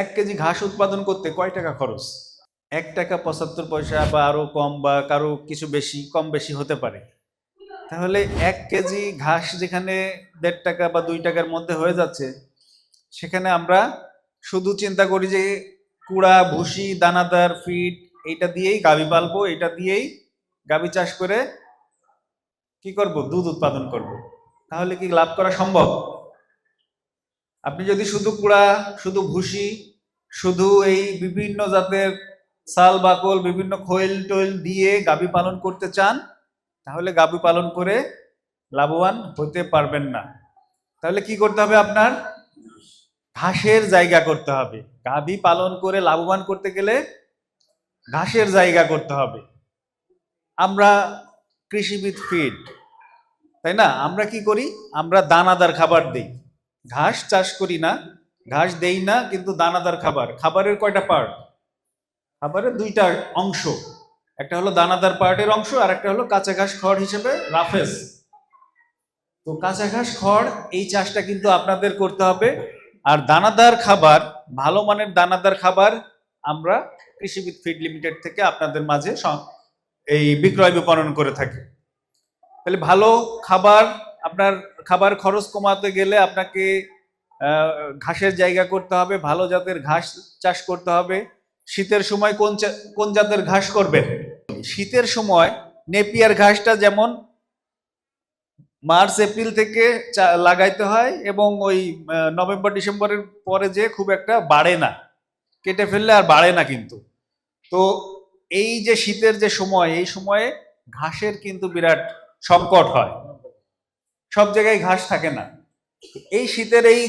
এক কেজি ঘাস উৎপাদন করতে কয় টাকা খরচ? এক টাকা পঁচাত্তর পয়সা বা আরও কম বা কারও কিছু বেশি, কম বেশি হতে পারে। তাহলে এক কেজি ঘাস যেখানে দেড় টাকা বা দুই টাকার মধ্যে হয়ে যাচ্ছে, সেখানে আমরা শুধু চিন্তা করি যে কুড়া, ভুসি, দানাদার ফিট এইটা দিয়েই গাভী পালবো এটা দিয়েই গাভী চাষ করে কি করব? দুধ উৎপাদন করব। তাহলে কি লাভ করা সম্ভব? আপনি যদি শুধু কুড়া, শুধু ভুসি, শুধু এই বিভিন্ন জাতের সাল, বাকল, বিভিন্ন খৈল টৈল দিয়ে গাভী পালন করতে চান, তাহলে গাভী পালন করে লাভবান হতে পারবেন না। তাহলে কি করতে হবে আপনার? ঘাসের জায়গা করতে হবে। গাভী পালন করে লাভবান করতে গেলে ঘাসের জায়গা করতে হবে। আমরা কৃষিবিদ ফিড, তাই না? আমরা কি করি? আমরা দানাদার খাবার দেই। ঘাস চাষ করি না, ঘাস দেই না, কিন্তু দানাদার খাবার। খাবারের কয়টা পার্ট খাবারের দুইটা অংশ। একটা হলো দানাদার পার্টের অংশ, আর একটা হলো কাঁচা ঘাস খড় হিসেবে রাফেজ তো কাঁচা ঘাস খড়, এই চাষটা কিন্তু আপনাদের করতে হবে। আর দানাদার খাবার, ভালো মানের দানাদার খাবার আমরা কৃষিবিদ ফিড লিমিটেড থেকে আপনাদের মাঝে এই বিক্রয় বিপণন করে থাকি। তাহলে ভালো খাবার আপনার খাবার খরচ কমাতে গেলে আপনাকে ঘাসের জায়গা করতে হবে, ভালো জাতের ঘাস চাষ করতে হবে। শীতের সময় কোন কোন জাতের ঘাস করবেন? শীতের সময় নেপিয়ার ঘাসটা যেমন মার্চ, এপ্রিল থেকে লাগাইতে হয় এবং ওই নভেম্বর, ডিসেম্বরের পরে যে খুব একটা বাড়ে না। কেটে ফেললে আর বাড়ে না কিন্তু। তো এই যে শীতের যে সময়, এই সময়ে ঘাসের কিন্তু বিরাট সংকট হয়। সব জায়গায় ঘাস থাকে না। এই শীতের এই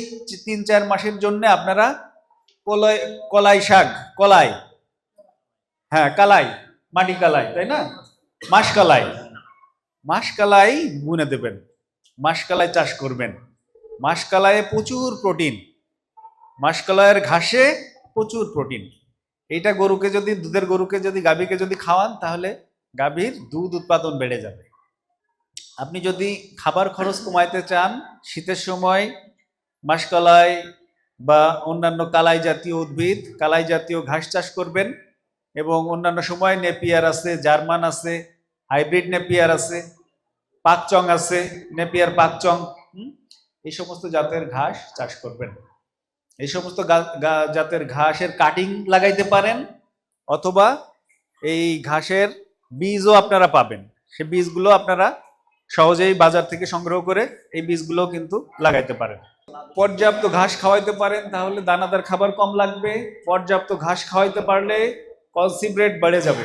তিন চার মাসের জন্য আপনারা কলাই কলাই শাক, কলাই। হ্যাঁ কালাই, মাটি কালাই, তাই না? মাসকালাই মাসকালাই বুনে দেবেন। মাসকালাই চাষ করবেন। মাস মাসকালায়ে প্রচুর প্রোটিন। মাসকালাইয়ের ঘাসে প্রচুর প্রোটিন। এইটা গরুকে যদি, দুধের গরুকে যদি গাভীকে যদি খাওয়ান, তাহলে গাভীর দুধ উৎপাদন বেড়ে যাবে। আপনি যদি খাবার খরচ কমাইতে চান, শীতের সময় মাসকলাই বা অন্যান্য কালাই জাতীয় উদ্ভিদ, কালাই জাতীয় ঘাস চাষ করবেন এবং অন্যান্য সময় নেপিয়ার আছে, জার্মান আছে, হাইব্রিড নেপিয়ার আছে, পাকচং আছে, নেপিয়ার পাকচং এই সমস্ত জাতের ঘাস চাষ করবেন। এই সমস্ত জাতের ঘাসের কাটিং লাগাইতে পারেন অথবা এই ঘাসের বীজও আপনারা পাবেন। সে বীজগুলো আপনারা সহজেই বাজার থেকে সংগ্রহ করে এই বীজগুলো কিন্তু লাগাইতে পারেন। পর্যাপ্ত ঘাস খাওয়াইতে পারেন, তাহলে দানাদার খাবার কম লাগবে। পর্যাপ্ত ঘাস খাওয়াইতে পারলে কনসিপ্রেট রেট বেড়ে যাবে।